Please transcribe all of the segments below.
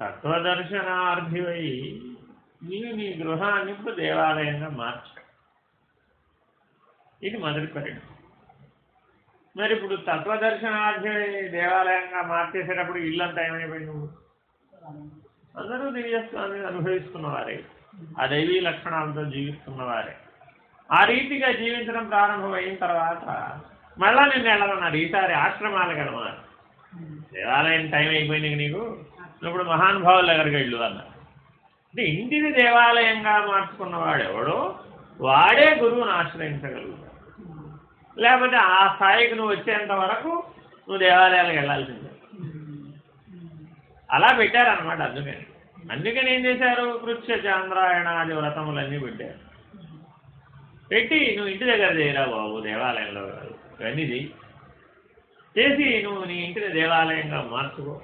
తత్వదర్శనార్థివై నీవు నీ గృహాన్ని ఇప్పుడు దేవాలయంగా మార్చు ఇది మొదటి పరిణామం. మరి ఇప్పుడు తత్వదర్శనార్థి దేవాలయంగా మార్చేసేటప్పుడు ఇల్లంతా ఏమైపోయింది నువ్వు అందరూ దివ్యత్వాన్ని అనుభవిస్తున్నవారే. ఆ దైవీ లక్షణాలతో జీవిస్తున్నవారే. ఆ రీతిగా జీవించడం ప్రారంభమైన తర్వాత మళ్ళా నిన్ను వెళ్ళమన్నారు ఈసారి ఆశ్రమాలకు వెళ్ళమన్నారు దేవాలయం టైం అయిపోయింది నీకు? ఇప్పుడు మహానుభావుల దగ్గరికి వెళ్ళు అన్నారు. అంటే ఇంటిని దేవాలయంగా మార్చుకున్నవాడు ఎవడో వాడే గురువుని ఆశ్రయించగలుగుతాడు. లేకపోతే ఆ స్థాయికి నువ్వు వచ్చేంత వరకు నువ్వు దేవాలయాలకు వెళ్ళాల్సిందే. అలా పెట్టారనమాట అందుకని. అందుకని ఏం చేశారు? కృత్య చాంద్రాయణాది వ్రతములన్నీ పెట్టారు. పెట్టి నువ్వు ఇంటి దగ్గర చేయరా బాబు దేవాలయంలో కాదు. ఇవన్నీ చేసి నువ్వు నీ ఇంటిని దేవాలయంగా మార్చుకో.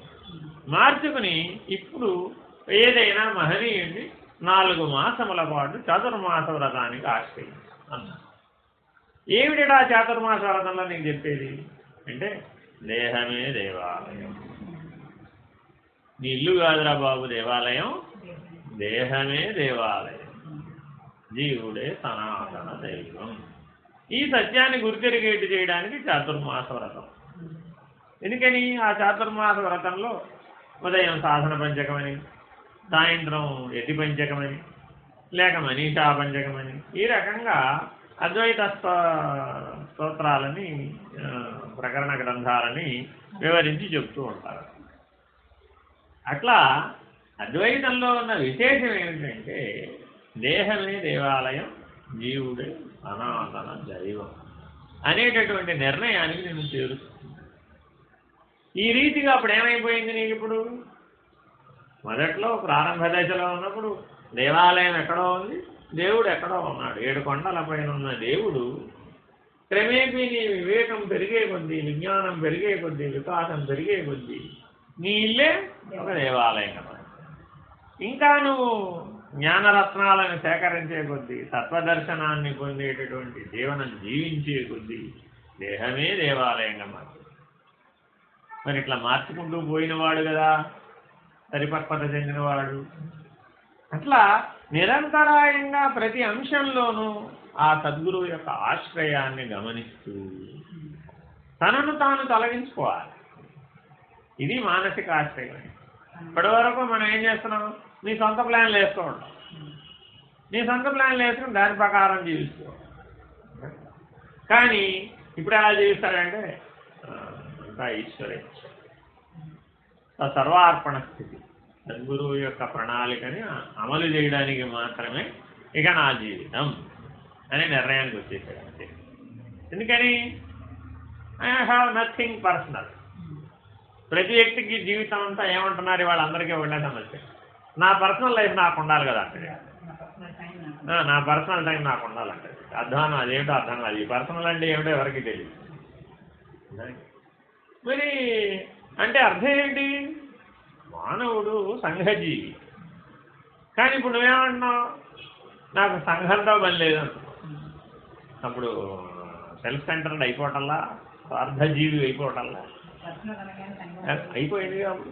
మార్చుకుని ఇప్పుడు ఏదైనా మహనీయుడిని నాలుగు మాసముల పాటు చతుర్మాస వ్రతానికి ఆశ్రయించు అన్నారు ఏమిటా చాతుర్మాస వ్రతంలో నీకు చెప్పేది? అంటే దేహమే దేవాలయం. నీ ఇల్లు కాదురా బాబు దేవాలయం? దేహమే దేవాలయం. జీవుడే సనాతన దైవం. ఈ సత్యాన్ని గుర్తిరిగేటు చేయడానికి చాతుర్మాస వ్రతం. ఎందుకని? ఆ చాతుర్మాస వ్రతంలో ఉదయం సాధన పంచకమని సాయంత్రం యతి పంచకమని లేక మనీషా పంచకమని ఈ రకంగా అద్వైత స్తోత్రాలని ప్రకరణ గ్రంథాలని వివరించి చెప్తూ ఉంటారు. అట్లా అద్వైతంలో ఉన్న విశేషం ఏమిటంటే దేహమే దేవాలయం జీవుడే సనాతన దైవం అనేటటువంటి నిర్ణయానికి నేను చేరుస్తుంది. ఈ రీతిగా అప్పుడు ఏమైపోయింది నీకు ఇప్పుడు? మొదట్లో ప్రారంభ దశలో ఉన్నప్పుడు దేవాలయం ఎక్కడో ఉంది దేవుడు ఎక్కడో ఉన్నాడు. ఏడు కొండల పైన ఉన్న దేవుడు క్రమేపీ నీ వివేకం పెరిగే కొద్దీ విజ్ఞానం పెరిగే కొద్దీ వికాసం పెరిగే కొద్దీ నీ ఇల్లే ఒక దేవాలయం. ఇంకా నువ్వు జ్ఞానరత్నాలను సేకరించే కొద్దీ తత్వదర్శనాన్ని పొందేటటువంటి జీవనం జీవించే కొద్దీ దేహమే దేవాలయంగా మారు మరి ఇట్లా మార్చుకుంటూ పోయినవాడు కదా పరిపక్వత చెందినవాడు. అట్లా నిరంతరాయంగా ప్రతి అంశంలోనూ ఆ సద్గురువు యొక్క ఆశ్రయాన్ని గమనిస్తూ తనను తాను తొలగించుకోవాలి. ఇది మానసిక ఆశ్రయం. ఇప్పటి వరకు మనం ఏం చేస్తున్నాం? నీ సొంత ప్లాన్లు వేస్తూ ఉంటాం. నీ సొంత ప్లాన్లు వేసుకుని దాని ప్రకారం జీవిస్తూ కానీ ఇప్పుడు ఎలా జీవిస్తాడంటే అంతా ఈశ్వరే ఆ సర్వార్పణ స్థితి సద్గురువు యొక్క ప్రణాళికని అమలు చేయడానికి మాత్రమే ఇక నా జీవితం అనే నిర్ణయానికి వచ్చేసాడు అంతే. ఎందుకని? ఐ హ్యావ్ నథింగ్ పర్సనల్ ప్రతి వ్యక్తికి జీవితం అంతా ఏమంటున్నారు? వాళ్ళందరికీ ఒకటే సమస్య నా పర్సనల్ లైఫ్ నాకు ఉండాలి కదా అంటే. నా పర్సనల్ టైం నాకు ఉండాలంటే. అర్థం అదేమిటో అర్థం కాదు. ఈ పర్సనల్ అంటే ఏమిటో ఎవరికి తెలియదు. మరి అంటే అర్థం ఏంటి? మానవుడు సంఘజీవి. కానీ ఇప్పుడు నువ్వేమంటున్నావు? నాకు సంఘంతో పని లేదంటున్నావు. అప్పుడు సెల్ఫ్ సెంటర్డ్ అయిపోవటంలా? స్వార్థజీవి అయిపోవటంలా? అయిపోయింది కాబట్టి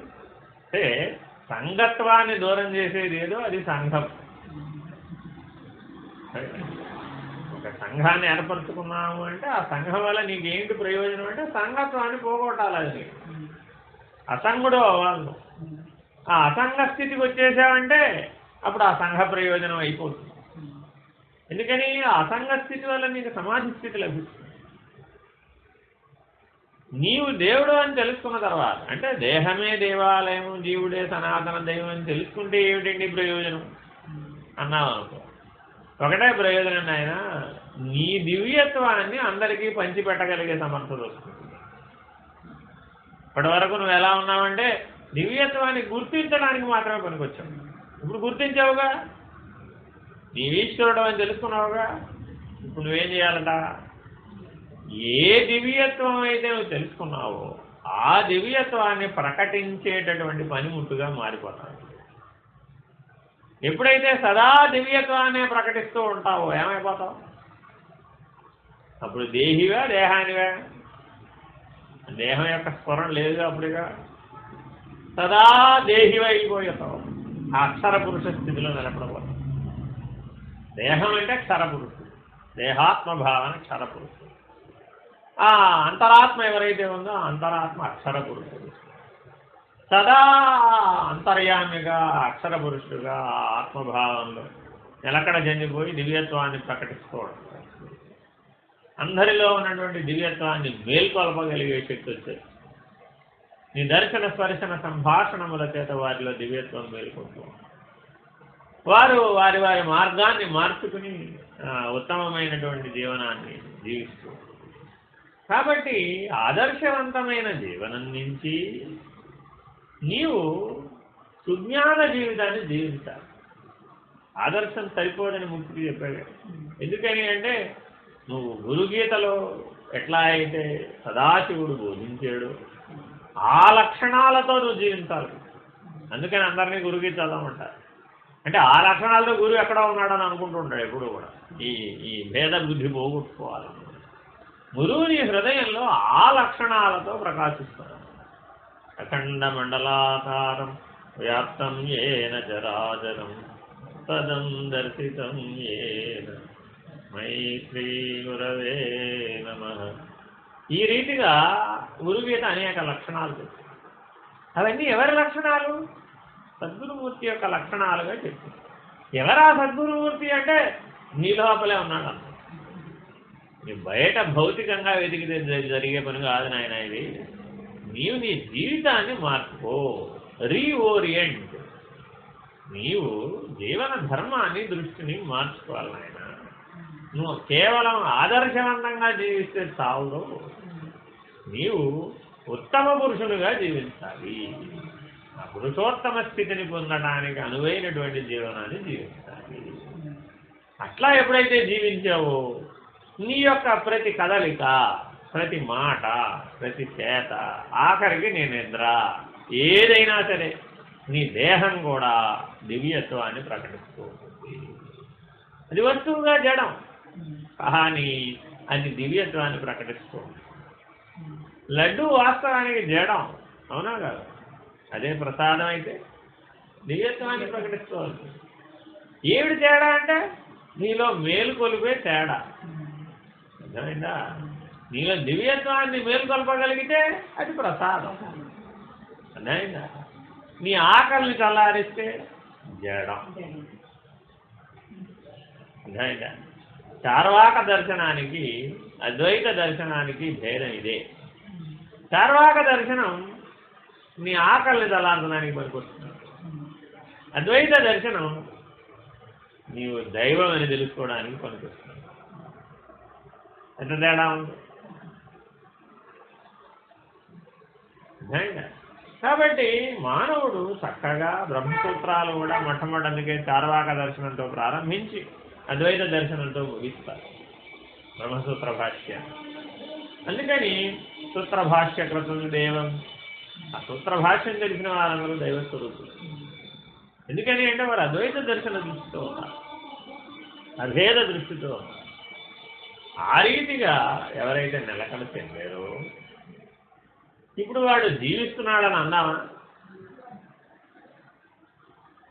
అంటే సంఘత్వాన్ని దూరం చేసేది ఏదో అది సంఘం. ఒక సంఘాన్ని ఏర్పరచుకున్నాము అంటే ఆ సంఘం వల్ల నీకు ఏంటి ప్రయోజనం అంటే సంఘత్వాన్ని పోగొట్టాలి అసంగుడు అవ్వాలి. ఆ అసంగ స్థితికి వచ్చేసావంటే అప్పుడు ఆ సంఘ ప్రయోజనం అయిపోతుంది. ఎందుకని? ఆ అసంగ స్థితి వల్ల నీకు సమాధి స్థితి లభిస్తుంది. నీవు దేవుడు అని తెలుసుకున్న తర్వాత అంటే దేహమే దేవాలయం జీవుడే సనాతన దైవం అని తెలుసుకుంటే ఏమిటండి ప్రయోజనం? అన్నావు అనుకో ఒకటే ప్రయోజనం ఆయన నీ దివ్యత్వాన్ని అందరికీ పంచిపెట్టగలిగే సమర్థత వస్తుంది. ఇప్పటి వరకు నువ్వు ఎలా ఉన్నావంటే దివ్యత్వాన్ని గుర్తించడానికి మాత్రమే పనికొచ్చావు. ఇప్పుడు గుర్తించావుగా? నీ అని తెలుసుకున్నావుగా? ఇప్పుడు నువ్వేం చేయాలట? ఏ దివ్యత్వం అయితే నువ్వు తెలుసుకున్నావో ఆ దివ్యత్వాన్ని ప్రకటించేటటువంటి పనిముట్టుగా మారిపోతావు. ఎప్పుడైతే సదా దివ్యత్వాన్ని ప్రకటిస్తూ ఉంటావో ఏమైపోతావు? అప్పుడు దేహివా దేహానివా. దేహం యొక్క స్వరం లేదు అప్పుడుగా సదా దేహివైపోతావు ఆ అక్షర పురుష స్థితిలో నిలబడబోతావు దేహం అంటే క్షరపురుషుడు పురుషుడు. దేహాత్మ ఆ అంతరాత్మ ఎవరైతే ఉందో అంతరాత్మ అక్షర పురుషుడు. సదా అంతర్యామిగా అక్షర పురుషుడుగా ఆత్మభావంలో నిలకడ చెందిపోయి దివ్యత్వాన్ని ప్రకటించుకోవడం. అందరిలో ఉన్నటువంటి దివ్యత్వాన్ని మేల్కొల్పగలిగే శక్తి వచ్చేది. నీ దర్శన స్పర్శన సంభాషణముల చేత వారిలో దివ్యత్వం మేల్కొంటూ వారు వారి వారి మార్గాన్ని మార్చుకుని ఉత్తమమైనటువంటి జీవనాన్ని జీవిస్తూ కాబట్టి ఆదర్శవంతమైన జీవనం నుంచి నీవు సుజ్ఞాన జీవితాన్ని జీవించాలి. ఆదర్శం సరిపోదని ముక్తికి చెప్పాడు. ఎందుకని అంటే నువ్వు గురుగీతలో ఎట్లా అయితే సదాశివుడు బోధించాడు ఆ లక్షణాలతో నువ్వు జీవించాలి. అందుకని అందరినీ గురుగీత చదవమంటారు. అంటే ఆ లక్షణాలతో గురువు ఎక్కడ ఉన్నాడని అనుకుంటుంటాడు ఎప్పుడు కూడా. ఈ ఈ భేద బుద్ధి పోగొట్టుకోవాలి. గురువు నీ హృదయంలో ఆ లక్షణాలతో ప్రకాశిస్తాడు అఖండమండలాకారం వ్యాప్తం ఏన చరాచరం పదం దర్శితం ఏన మైత్రీ గురవే నమ ఈ రీతిగా గురుగీత అనేక లక్షణాలు చెప్తుంది. అవన్నీ ఎవరి లక్షణాలు? సద్గురుమూర్తి యొక్క లక్షణాలుగా చెప్తుంది. ఎవరా సద్గురుమూర్తి అంటే? నీ లోపలే ఉన్నాడు అన్న బయట భౌతికంగా వెతికితే జరిగే పని కాదు నాయన ఇది. నీవు నీ జీవితాన్ని మార్చుకో. రీఓరియంట్ నీవు జీవన ధర్మాన్ని దృష్టిని మార్చుకోవాలి నాయన. నువ్వు కేవలం ఆదర్శవంతంగా జీవిస్తే చాలు. నీవు ఉత్తమ పురుషులుగా జీవించాలి. ఆ పురుషోత్తమ స్థితిని పొందడానికి అనువైనటువంటి జీవనాన్ని జీవించాలి. అట్లా ఎప్పుడైతే జీవించావో నీ యొక్క ప్రతి కదలిక ప్రతి మాట ప్రతి చేత ఆఖరికి నీ నిద్ర. ఏదైనా సరే నీ దేహం కూడా దివ్యత్వాన్ని ప్రకటిస్తూ ఉంటుంది. అది వస్తువుగా జడం. కానీ అది దివ్యత్వాన్ని ప్రకటిస్తూ లడ్డు వాస్తవానికి జడం. అవునా కాదు? అదే ప్రసాదం అయితే దివ్యత్వాన్ని ప్రకటిస్తూ ఏమిటి తేడా అంటే నీలో మేలు కొలిపే తేడా. అర్థమైందా? నీలో దివ్యత్వాన్ని మేలుకొల్పగలిగితే అది ప్రసాదం. అర్థమైందా నీ ఆకలిని చల్లారిస్తే జడం. అర్థమైందా చార్వాక దర్శనానికి అద్వైత దర్శనానికి భేదం ఇదే. చార్వాక దర్శనం నీ ఆకలిని చల్లార్చడానికి పనికొస్తుంది. అద్వైత దర్శనం నీవు దైవం అని తెలుసుకోవడానికి పనికొస్తుంది. ఎంత తేడా ఉంది? కాబట్టి మానవుడు చక్కగా బ్రహ్మసూత్రాలు కూడా మొట్టమొదటి అందుకే చార్వాక దర్శనంతో ప్రారంభించి అద్వైత దర్శనంతో ముగిస్తారు. బ్రహ్మసూత్ర భాష్య. అందుకని సూత్ర భాష్య కృతం దేవం. ఆ సూత్ర భాష్యం తెలిసిన వారందరూ దైవస్వరూపులు ఎందుకని అంటే వారు అద్వైత దర్శన దృష్టితో ఉన్నారు. అభేద దృష్టితో ఉన్నారు. ఆ రీతిగా ఎవరైతే నిలకడ చెందారో ఇప్పుడు వాడు జీవిస్తున్నాడని అన్నావా?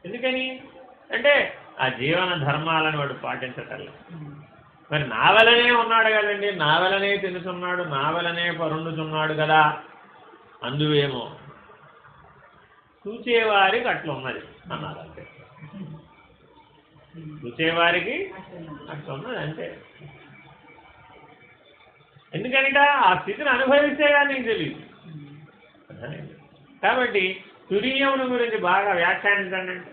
ఎందుకని? అంటే ఆ జీవన ధర్మాలను వాడు పాటించటల్లా మరి నావలనే ఉన్నాడు కదండి నా తెలుసున్నాడు నావలనే నా కదా. అందువేమో చూచేవారికి అట్లున్నది అన్నారు అంతే. చూచేవారికి అట్లున్నది అంతే. ఎందుకంటే ఆ స్థితిని అనుభవిస్తే కానీ నీకు తెలియదు కాబట్టి తురీయమును గురించి బాగా వ్యాఖ్యానించండి.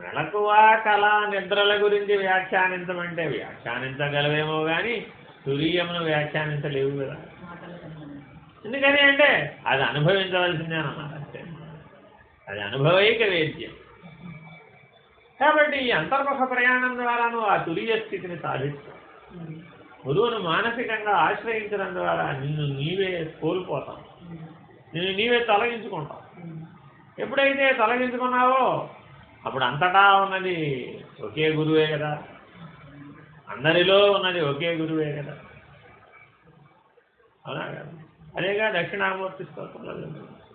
మెలకువ కళ నిద్రల గురించి వ్యాఖ్యానించమంటే వ్యాఖ్యానించగలవేమో కానీ తురీయమును వ్యాఖ్యానించలేవు కదా. ఎందుకని అంటే అది అనుభవించవలసిందే అన్నమాట అది అనుభవైక వేద్యం. కాబట్టి ఈ అంతర్ముఖ ప్రయాణం ద్వారా నువ్వు ఆ తురియ స్థితిని సాధిస్తావు. గురువును మానసికంగా ఆశ్రయించడం ద్వారా నిన్ను నీవే కోల్పోతావు నిన్ను నీవే తొలగించుకుంటావు ఎప్పుడైతే తొలగించుకున్నావో అప్పుడు అంతటా ఉన్నది ఒకే గురువే కదా. అందరిలో ఉన్నది ఒకే గురువే కదా. అవునా కదా? అదేగా దక్షిణామూర్తి స్తోత్రంలో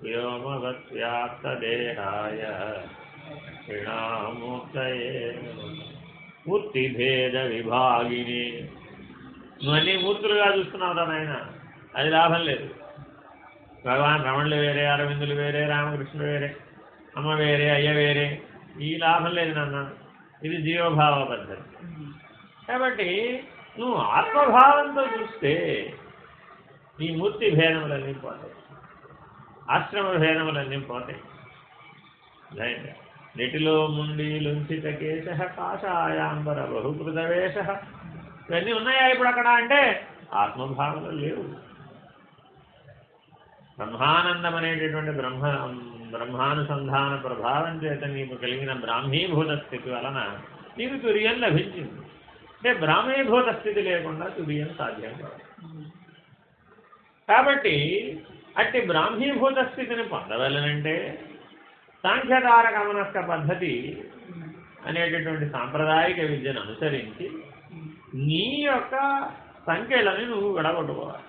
వ్యోమవత్ దక్షిణామూర్తయే మూర్తిభేద విభాగిని నువ్వు మూర్తులుగా చూస్తున్నావు రా నాయన. అది లాభం లేదు. భగవాన్ రమణులు వేరే అరవిందులు వేరే రామకృష్ణులు వేరే అమ్మ వేరే అయ్య వేరే ఈ లాభం లేదు నాన్న. ఇది జీవభావ పద్ధతి. కాబట్టి నువ్వు ఆత్మభావంతో చూస్తే ఈ మూర్తి భేదములన్నీ పోతాయి. ఆశ్రమ భేదములన్నీ పోతాయి. నెటిలో ముండి లుంచిత కేశ కాషాయాంబర బహుకృతవేష ఇవన్నీ ఉన్నాయా ఇప్పుడు అక్కడ అంటే ఆత్మభావన లేవు. బ్రహ్మానందం అనేటటువంటి బ్రహ్మ బ్రహ్మానుసంధాన ప్రభావం చేత నీకు కలిగిన బ్రాహ్మీభూత స్థితి వలన నీకు తుర్యం లభించింది. అంటే బ్రాహ్మీభూత స్థితి లేకుండా తుర్యం సాధ్యం కాదు. కాబట్టి అట్టి బ్రాహ్మీభూత స్థితిని పొందవలనంటే సాంఖ్యకారక గమనస్క పద్ధతి అనేటటువంటి సాంప్రదాయిక విద్యను అనుసరించి నీ యొక్క సంఖ్యలని నువ్వు విడగొట్టుకోవాలి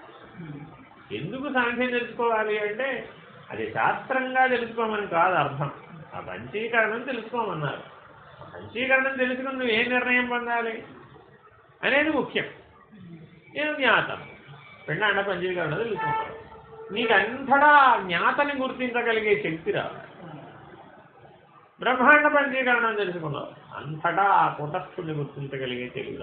ఎందుకు సాంఖ్యం తెలుసుకోవాలి అంటే అది శాస్త్రంగా తెలుసుకోమని కాదు అర్థం. ఆ పంచీకరణం తెలుసుకోమన్నారు. పంచీకరణం తెలుసుకుని నువ్వు ఏ నిర్ణయం పొందాలి అనేది ముఖ్యం. నేను జ్ఞాతం. పిండాండ పంచీకరణ తెలుసుకుంటావు నీకు అంతటా జ్ఞాతని గుర్తించగలిగే శక్తి రావాలి బ్రహ్మాండ పంచీకరణం తెలుసుకున్నావు అంతటా ఆ కుటస్థుని గుర్తించగలిగే తెలివి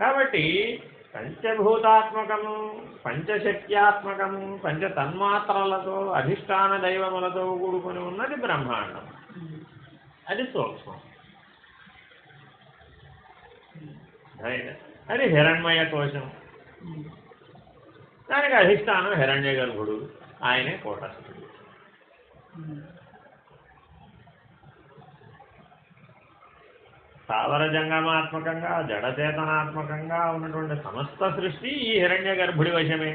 కాబట్టి పంచభూతాత్మకము పంచశక్త్యాత్మకము పంచ తన్మాత్రలతో అధిష్టాన దైవములతో కూడుకొని ఉన్నది బ్రహ్మాండం. అది సూక్ష్మం. అదే. అది హిరణ్మయ కోశం. దానికి అధిష్టానం హిరణ్య గర్భుడు. ఆయనే కోటస్థుడు. స్థావర జంగమాత్మకంగా జడచేతనాత్మకంగా ఉన్నటువంటి సమస్త సృష్టి ఈ హిరణ్య గర్భుడి వశమే.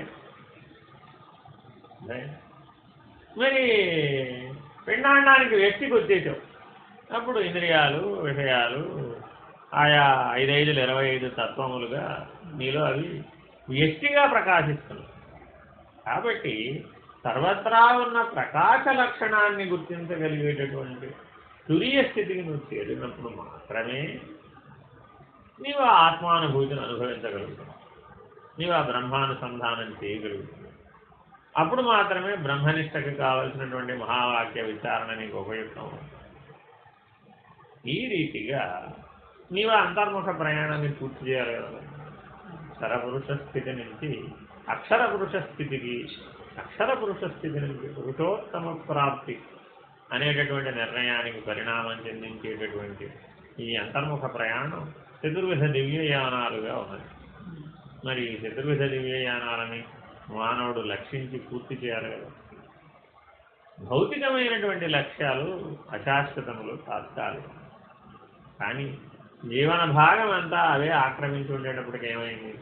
మరి పిండాండానికి వ్యక్తికి వచ్చేసావు అప్పుడు ఇంద్రియాలు విషయాలు ఆయా ఐదైదులు ఇరవై ఐదు తత్వములుగా నీలో అవి వ్యక్తిగా ప్రకాశిస్తున్నాయి. కాబట్టి సర్వత్రా ఉన్న ప్రకాశ లక్షణాన్ని గుర్తించగలిగేటటువంటి తురియ స్థితికి నువ్వు చేరినప్పుడు మాత్రమే నీవు ఆ ఆత్మానుభూతిని అనుభవించగలుగుతావు. నీవు ఆ బ్రహ్మానుసంధానం చేయగలుగుతావు. అప్పుడు మాత్రమే బ్రహ్మనిష్టకు కావలసినటువంటి మహావాక్య విచారణ నీకు ఉపయుక్తం ఈ రీతిగా నీవు అంతర్ముఖ ప్రయాణాన్ని పూర్తి చేయాలి కదా. సరపురుష స్థితి నుంచి అక్షర పురుష స్థితికి అక్షర పురుష స్థితి నుంచి పురుషోత్తమ ప్రాప్తి అనేటటువంటి నిర్ణయానికి పరిణామం చెందించేటటువంటి ఈ అంతర్ముఖ ప్రయాణం చతుర్విధ దివ్యయానాలుగా ఉన్నది. మరి ఈ చతుర్విధ దివ్యయానాలని మానవుడు లక్షించి పూర్తి చేయాలి కదా. భౌతికమైనటువంటి లక్ష్యాలు అశాశ్వతములు తాత్కాలికం కానీ జీవన భాగం అంతా అవే ఆక్రమించి ఉండేటప్పటికి ఏమైంది?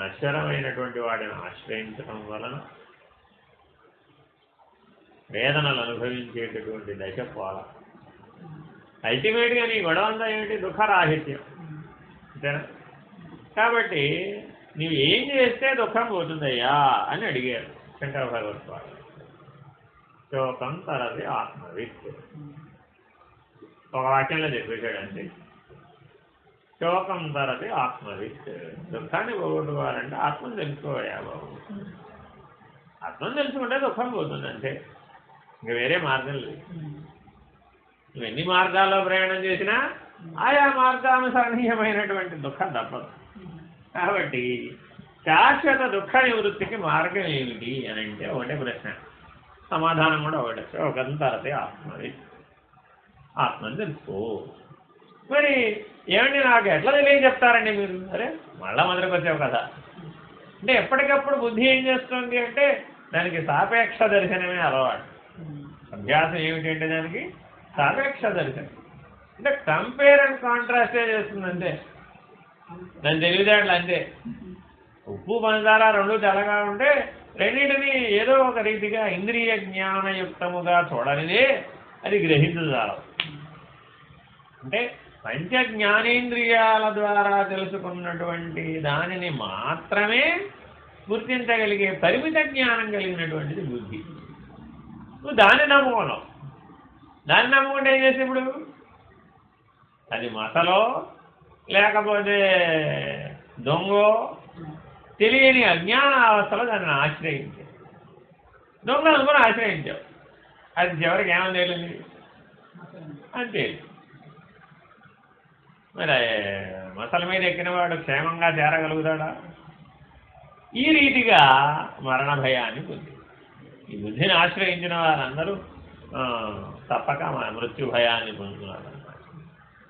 నశ్వరమైనటువంటి వాడిని ఆశ్రయించడం వలన వేదనలు అనుభవించేటటువంటి దశ పోల. అల్టిమేట్గా నీ గొడవ అంతా ఏమిటి? దుఃఖరాహిత్యం. అంతేనా? కాబట్టి నీవు ఏం చేస్తే దుఃఖం పోతుందయ్యా అని అడిగారు శంకర భగవత్వాడు శోకం తరది ఆత్మవిత్ ఒక వాక్యంలో చెప్పేశాడు అంతే శోకం ధరది ఆత్మవిత్. దుఃఖాన్ని పోగొట్టుకోవాలంటే ఆత్మను తెలుసుకోయా బాబు. ఆత్మను తెలుసుకుంటే దుఃఖం పోతుంది అంతే. ఇంక వేరే మార్గం లేదు. నువ్వు ఎన్ని మార్గాల్లో ప్రయాణం చేసినా ఆయా మార్గానుసరణీయమైనటువంటి దుఃఖం తప్పదు. కాబట్టి శాశ్వత దుఃఖ నివృత్తికి మార్గం ఏమిటి అని అంటే ఒకటే ప్రశ్న. సమాధానం కూడా ఒకటే. శోకం తరతే ఆత్మది ఆత్మని తెలుసుకో. మరి ఏమండి నాకు ఎట్లా తెలియజెప్తారండి మీరు? అరే మళ్ళా మొదటికి వచ్చావు కదా. అంటే ఎప్పటికప్పుడు బుద్ధి ఏం చేస్తుంది అంటే దానికి సాపేక్ష దర్శనమే అలవాటు. అభ్యాసం ఏమిటి అంటే దానికి సాపేక్ష దర్శనం. అంటే కంపేర్ అండ్ కాంట్రాస్టే చేస్తుంది అంతే దాని తెలివితేటలు అంతే. ఉప్పు పంచదార రెండు తెల్లగా ఉంటే రెండింటిని ఏదో ఒక రీతిగా ఇంద్రియ జ్ఞానయుక్తముగా చూడనిదే అది గ్రహించజాలం అంటే పంచ జ్ఞానేంద్రియాల ద్వారా తెలుసుకున్నటువంటి దానిని మాత్రమే గుర్తించగలిగే పరిమిత జ్ఞానం కలిగినటువంటిది బుద్ధి. నువ్వు దాన్ని నమ్ముకున్నావు దాన్ని నమ్ముకుంటే ఏం చేసి ఇప్పుడు? అది మసలో లేకపోతే దొంగో తెలియని అజ్ఞాన అవస్థలో దాన్ని ఆశ్రయించావు దొంగ అనుకుని ఆశ్రయించావు అది చివరికి ఏమని తేలింది? అంతే మరి మసల మీద ఎక్కినవాడు క్షేమంగా చేరగలుగుతాడా? ఈ రీతిగా మరణ భయాన్ని పొంది. ఈ బుద్ధిని ఆశ్రయించిన వారందరూ తప్పక మృత్యు భయాన్ని పొందుతున్నారు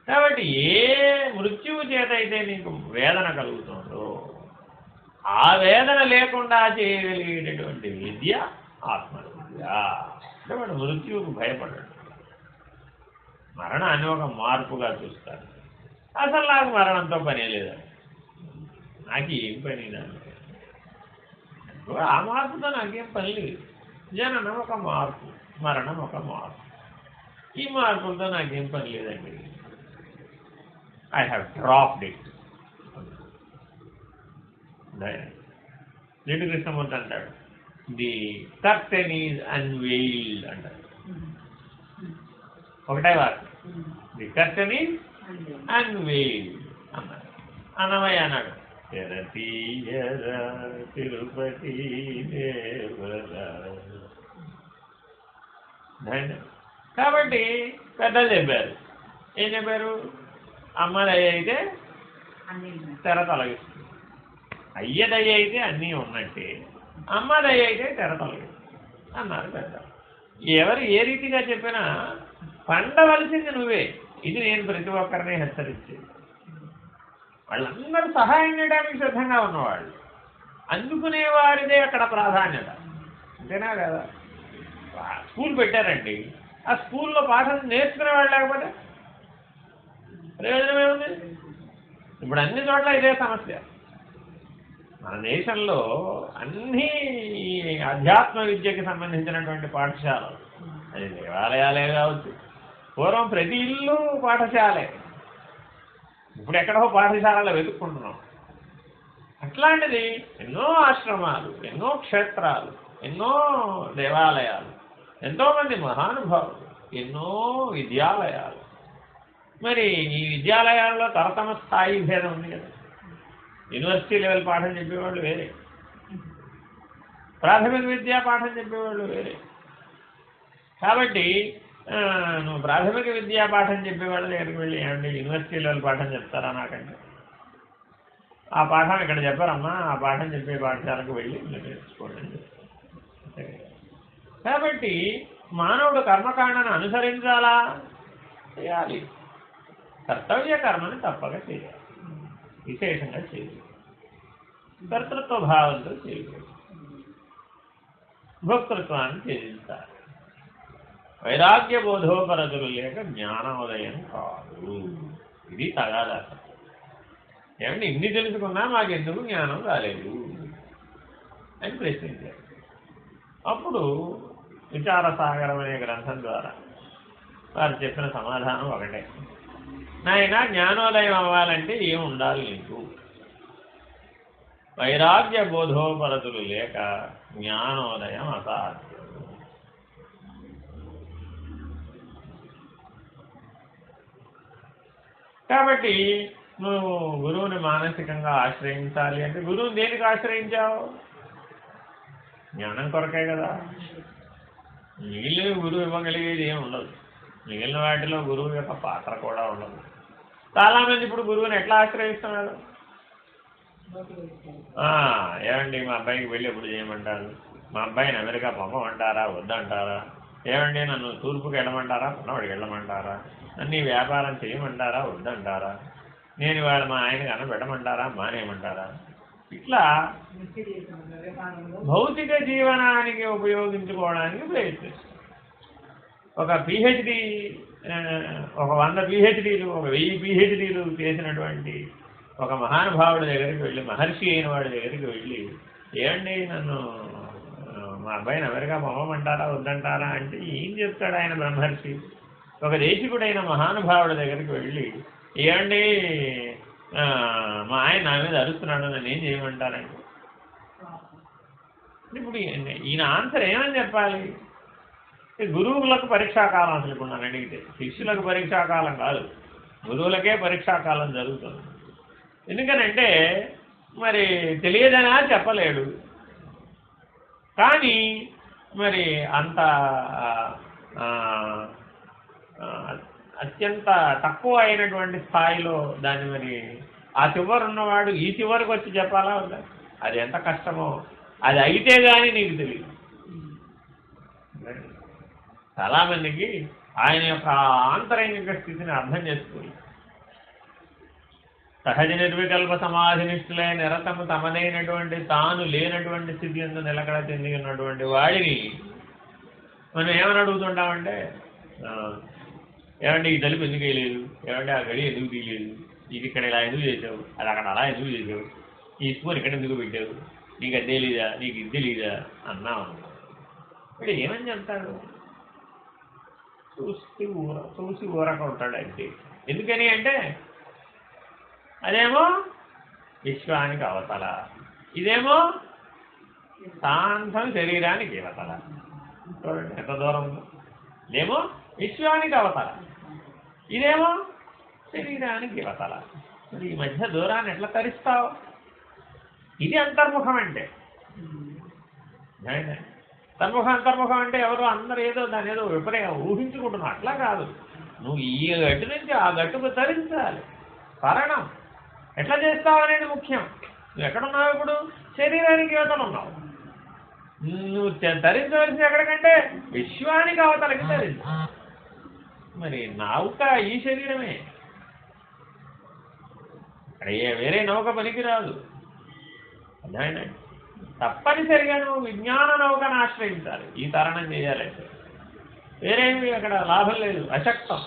కాబట్టి ఏ మృత్యువు చేత అయితే నీకు వేదన కలుగుతుందో ఆ వేదన లేకుండా చేయగలిగేటటువంటి విద్య ఆత్మవిద్య. అంటే వాడు మృత్యువుకు భయపడ్డాడు మరణాన్ని ఒక మార్పుగా చూస్తారు. అసలు నాకు మరణంతో పనే లేదా. నాకు ఏం పని దానికి ఆ మార్పుతో నాకేం పని లేదు. జననం ఒక మార్పు మరణం ఒక మార్పు. ఈ మార్పులతో నాకేం పని లేదండి. ఐ హ్యావ్ డ్రాప్డ్ ఇట్ నిండు కృష్ణమూర్తి అంటాడు. ది కర్టెన్ ఈజ్ అన్వెయిల్డ్ అంటాడు. ఒకటే వాక్యం ది కర్టెన్ ఈజ్ అన్వెయిల్డ్ అన్నాడు. అన్నమయ్య అన్నాడు. తెరతీయర తిరుపతి దేవర. కాబట్టి పెద్దలు చెప్పారు. ఏం చెప్పారు? అమ్మదయ్య అయితే తెర తొలగిస్తుంది. అయ్యదయ్య అయితే అన్నీ ఉన్నట్టే. అమ్మదయ్య అయితే తెర తొలగిస్తుంది అన్నారు పెద్ద ఎవరు ఏ రీతిగా చెప్పినా పండవలసింది నువ్వే. ఇది నేను ప్రతి ఒక్కరిని హెచ్చరించేది వాళ్ళందరూ సహాయం చేయడానికి సిద్ధంగా ఉన్నవాళ్ళు. అందుకునే వారిదే అక్కడ ప్రాధాన్యత. అంతేనా కదా? స్కూల్ పెట్టారండి. ఆ స్కూల్లో పాఠం నేర్చుకునే వాళ్ళు లేకపోతే ప్రయోజనం ఏముంది? ఇప్పుడు అన్ని చోట్ల ఇదే సమస్య. మన దేశంలో అన్ని అధ్యాత్మ విద్యకి సంబంధించినటువంటి పాఠశాలలు. అది దేవాలయాలే కావచ్చు. పూర్వం ప్రతి ఇల్లు పాఠశాలే. ఇప్పుడు ఎక్కడో పాఠశాలలో వెతుక్కుంటున్నాం. అట్లాంటిది ఎన్నో ఆశ్రమాలు ఎన్నో క్షేత్రాలు ఎన్నో దేవాలయాలు ఎంతోమంది మహానుభావులు ఎన్నో విద్యాలయాలు. మరి ఈ విద్యాలయాల్లో తరతమ స్థాయి భేదం ఉంది కదా. యూనివర్సిటీ లెవెల్ పాఠం చెప్పేవాళ్ళు వేరే. ప్రాథమిక విద్యా పాఠం చెప్పేవాళ్ళు వేరే. కాబట్టి నువ్వు ప్రాథమిక విద్యా పాఠం చెప్పేవాళ్ళ దగ్గరికి వెళ్ళి ఏమండి యూనివర్సిటీ లెవెల్ పాఠం చెప్తారా నాకంటే? ఆ పాఠం ఇక్కడ చెప్పారమ్మా ఆ పాఠం చెప్పే పాఠశాలకు వెళ్ళి మీరు నేర్చుకోండి కాబట్టి మానవుడు కర్మకాండను అనుసరించాలా? చేయాలి. కర్తవ్య కర్మని తప్పక చేయాలి. విశేషంగా చేయాలి. కర్తృత్వ భావంతో చేయాలి. భోక్తృత్వాన్ని త్యజించాలి. వైరాగ్య బోధోపరతులు లేక జ్ఞానోదయం కాదు. ఇది తగాదాసం ఏమంటే ఇన్ని తెలుసుకున్నా మాకెందుకు జ్ఞానం రాలేదు? అని ప్రశ్నించారు. అప్పుడు విచారసాగరం అనే గ్రంథం ద్వారా వారు చెప్పిన సమాధానం ఒకటే. నాయన జ్ఞానోదయం అవ్వాలంటే ఏం ఉండాలి నీకు? వైరాగ్య బోధోపరతులు లేక జ్ఞానోదయం అసాధ్యం. కాబట్టి నువ్వు గురువుని మానసికంగా ఆశ్రయించాలి అంటే గురువుని దేనికి ఆశ్రయించావు? జ్ఞానం కొరకే కదా. మిగిలిన గురువు ఇవ్వగలిగేది ఏమి ఉండదు. మిగిలిన వాటిలో గురువు యొక్క పాత్ర కూడా ఉండదు. చాలామంది ఇప్పుడు గురువుని ఎట్లా ఆశ్రయిస్తున్నారు? ఏమండి మా అబ్బాయికి వెళ్ళి ఎప్పుడు చేయమంటారు? మా అబ్బాయిని అమెరికా పంపమంటారా? వద్దంటారా? ఏమండి నన్ను తూర్పుకి వెళ్ళమంటారా? పన్నవాడికి వెళ్ళమంటారా? అన్ని వ్యాపారం చేయమంటారా? వద్దంటారా? నేను ఇవాళ మా ఆయనకి అన్నం పెట్టమంటారా? మానేయమంటారా? ఇట్లా భౌతిక జీవనానికి ఉపయోగించుకోవడానికి ప్రయత్నిస్తారు ఒక పిహెచ్డి ఒక వంద పిహెచ్డీలు ఒక వెయ్యి పిహెచ్డీలు చేసినటువంటి ఒక మహానుభావుడి దగ్గరికి వెళ్ళి మహర్షి అయిన వాడి దగ్గరికి వెళ్ళి ఏమండి నన్ను మా అబ్బాయిని అమెరికా పంపమంటారా? వద్దంటారా? అంటే ఏం చెప్తాడు ఆయన బ్రహ్మర్షి? ఒక దేశికుడైన మహానుభావుడి దగ్గరికి వెళ్ళి ఏమండి మా ఆయన నా మీద అరుస్తున్నాడు నన్ను ఏం చేయమంటారండి? ఇప్పుడు ఈయన- ఆన్సర్ ఏమని చెప్పాలి? ఈ గురువులకు పరీక్షాకాలం అసలు ఇప్పుడు నన్ను అడిగితే. శిష్యులకు పరీక్షాకాలం కాదు. గురువులకే పరీక్షాకాలం జరుగుతుంది. ఎందుకనంటే మరి తెలియదనా చెప్పలేడు. కానీ మరి అంత అత్యంత తక్కువ అయినటువంటి స్థాయిలో దాన్ని మరి ఆ చివరు ఉన్నవాడు ఈ చివరికి వచ్చి చెప్పాలా ఉందా అది ఎంత కష్టమో. అది అయితే కానీ నీకు తెలియదు చాలామందికి ఆయన యొక్క ఆంతరంగిక స్థితిని అర్థం చేసుకోవాలి. సహజ నిర్వికల్ప సమాధినిష్ఠులై నిరతము తమదైనటువంటి తాను లేనటువంటి స్థితి ఎందు నిలకడ చెంది ఉన్నటువంటి వాడిని మనం ఏమని అడుగుతుంటామంటే ఏమంటే ఈ తలుపు ఎందుకు వేయలేదు? ఏమంటే ఆ గడి ఎందుకు తీయలేదు? ఇది ఇక్కడ ఇలా ఎందుకు చేసావు అది అక్కడ అలా ఎందుకు చేసావు ఈ స్పూన్ ఇక్కడ ఎందుకు పెట్టావు? నీకు అదే లేదా నీకు ఇది తెలీదా? అన్నావు ఇప్పుడు ఏమని చెప్తాడు? చూసి ఊర చూసి ఊరక ఉంటాడు అంతే. ఎందుకని అంటే అదేమో విశ్వానికి అవతల. ఇదేమో సాంతం శరీరానికి అవతల చూడండి ఎంత దూరం ఇదేమో విశ్వానికి అవతల. ఇదేమో? శరీరానికి అవతల మరి ఈ మధ్య దూరాన్ని ఎట్లా తరిస్తావు? ఇది అంతర్ముఖం అంటే. తన్ముఖం అంతర్ముఖం అంటే ఎవరో అందరూ ఏదో దాని ఏదో విపరీత ఊహించుకుంటున్నావు అట్లా కాదు. నువ్వు ఈ గట్టు నుంచి ఆ గట్టుకు తరించాలి. తరణం. ఎట్లా చేస్తావు అనేది ముఖ్యం. నువ్వు ఎక్కడున్నావు ఇప్పుడు? శరీరానికి యువతలు ఉన్నావు. నువ్వు తె- ఎక్కడికంటే విశ్వానికి అవతలకి తరించు. మరి నౌక ఈ శరీరమే. అక్కడ వేరే నౌక పనికిరాదు. అర్థమైందండి తప్పనిసరిగా నువ్వు విజ్ఞాన నౌకను ఆశ్రయించాలి. ఈ తరణం చేయాలంటే. వేరేమి అక్కడ లాభం లేదు అశక్తం.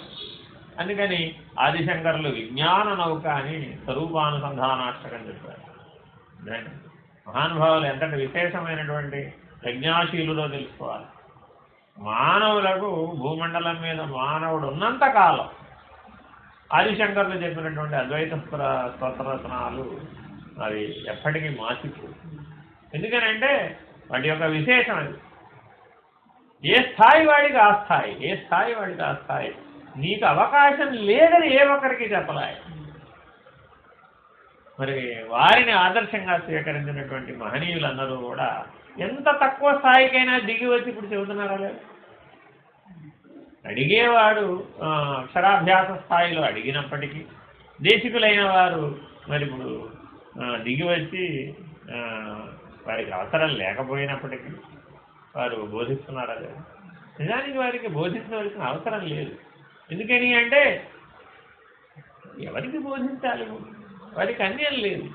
అందుకని ఆదిశంకరులు విజ్ఞాన నౌక అని స్వరూపానుసంధానాష్టకం చెప్పారు. మహానుభావులు ఎంతటి విశేషమైనటువంటి ప్రజ్ఞాశీలులో తెలుసుకోవాలి. మానవులకు భూమండలం మీద మానవుడు ఉన్నంత కాలం ఆదిశంకర్లు చెప్పినటువంటి అద్వైత స్తోత్రరత్నాలు రచనాలు అవి ఎప్పటికీ మార్చిపో ఎందుకనంటే వాటి యొక్క విశేషం అది. ఏ స్థాయి వాడికి ఆ స్థాయి ఏ స్థాయి వాడికి ఆ స్థాయి? నీకు అవకాశం లేదని ఏ ఒక్కరికి చెప్పలే. మరి వారిని ఆదర్శంగా స్వీకరించినటువంటి మహనీయులందరూ కూడా ఎంత తక్కువ స్థాయికైనా దిగి వచ్చి ఇప్పుడు చెబుతున్నారా లేదు? అడిగేవాడు అక్షరాభ్యాస స్థాయిలో అడిగినప్పటికీ దేశికులైన వారు మరి ఇప్పుడు దిగి వచ్చి వారికి అవసరం లేకపోయినప్పటికీ వారు బోధిస్తున్నారా లేదు? నిజానికి వారికి బోధించవలసిన అవసరం లేదు. ఎందుకని అంటే ఎవరికి బోధించాలి? వారికి అన్యం లేదు.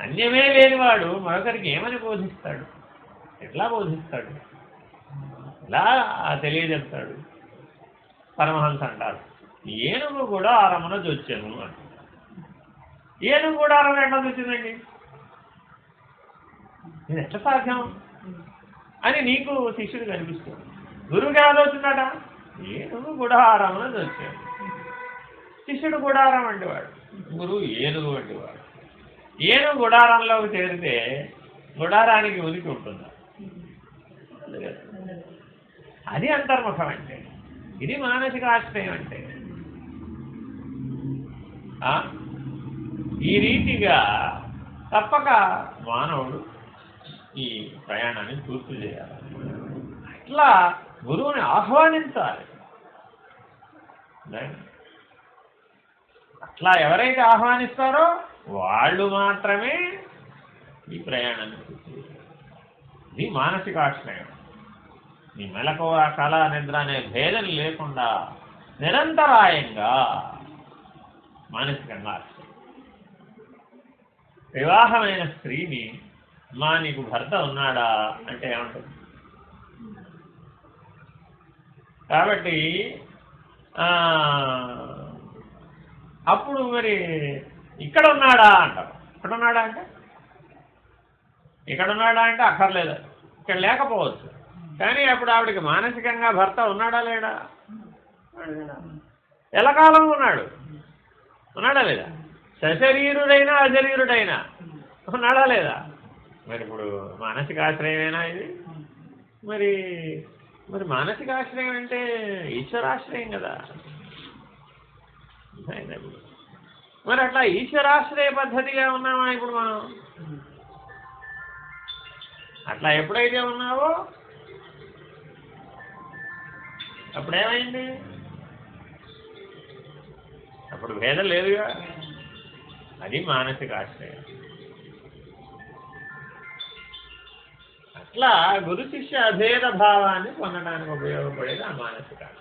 అన్యమే లేనివాడు మరొకరికి ఏమని బోధిస్తాడు? ఎట్లా బోధిస్తాడు? ఎలా తెలియజెప్తాడు? పరమహంస అంటారు ఏనుగు కూడా ఆరమున చొచ్చాను అంట. ఏనుగు కూడా ఆరం ఎట్లా చొచ్చిందండి ఇది ఎట్లా సాధ్యం? అని నీకు శిష్యుడు కనిపిస్తుంది. గురువుకి ఏదో వచ్చిందట ఏనుగు గుడారమున వచ్చాడు శిష్యుడు గుడారం వంటివాడు గురువు ఏనుగు వంటివాడు ఏనుగు గుడారంలోకి చేరితే గుడారానికి ఉనికి ఉంటుందా. అది అంతర్ముఖం అంటే ఇది మానసిక ఆశ్రయం అంటే ఈ రీతిగా తప్పక మానవుడు ఈ ప్రయాణాన్ని పూర్తి చేయాలి. అట్లా గురువుని ఆహ్వానించాలి. అట్లా ఎవరైతే ఆహ్వానిస్తారో వాళ్ళు మాత్రమే ఈ ప్రయాణాన్ని పూర్తి ఇది మానసిక ఆశ్రయం నీ మెలకువ కళ నిద్ర అనే భేదం లేకుండా నిరంతరాయంగా మానసికంగా ఆశ్రయం. వివాహమైన స్త్రీని మా నీకు భర్త ఉన్నాడా అంటే ఏమంటుంది? కాబట్టి ఆ, అప్పుడు మరి ఇక్కడ ఉన్నాడా అంటారు. ఇక్కడ ఉన్నాడా అంటే? ఇక్కడ ఉన్నాడా అంటే అక్కర్లేదు. ఇక్కడ లేకపోవచ్చు. కానీ అప్పుడు ఆవిడకి మానసికంగా భర్త ఉన్నాడా లేడా? ఎలకాలం ఉన్నాడు. ఉన్నాడా లేదా? సశరీరుడైనా అశరీరుడైనా ఉన్నాడా లేదా? మరి ఇప్పుడు మానసిక ఆశ్రయమేనా ఇది? మరి మరి మానసిక ఆశ్రయం అంటే ఈశ్వరాశ్రయం కదా. ఇప్పుడు? మరి అట్లా ఈశ్వరాశ్రయ పద్ధతిగా ఉన్నామా ఇప్పుడు మనం? అట్లా ఎప్పుడైతే ఉన్నావో అప్పుడేమైంది? అప్పుడు భేదం లేదుగా. అది మానసిక ఆశ్రయం. అట్లా గురు శిష్య అభేద భావాన్ని పొందడానికి ఉపయోగపడేది ఆ మానసిక ఆశ్రయం.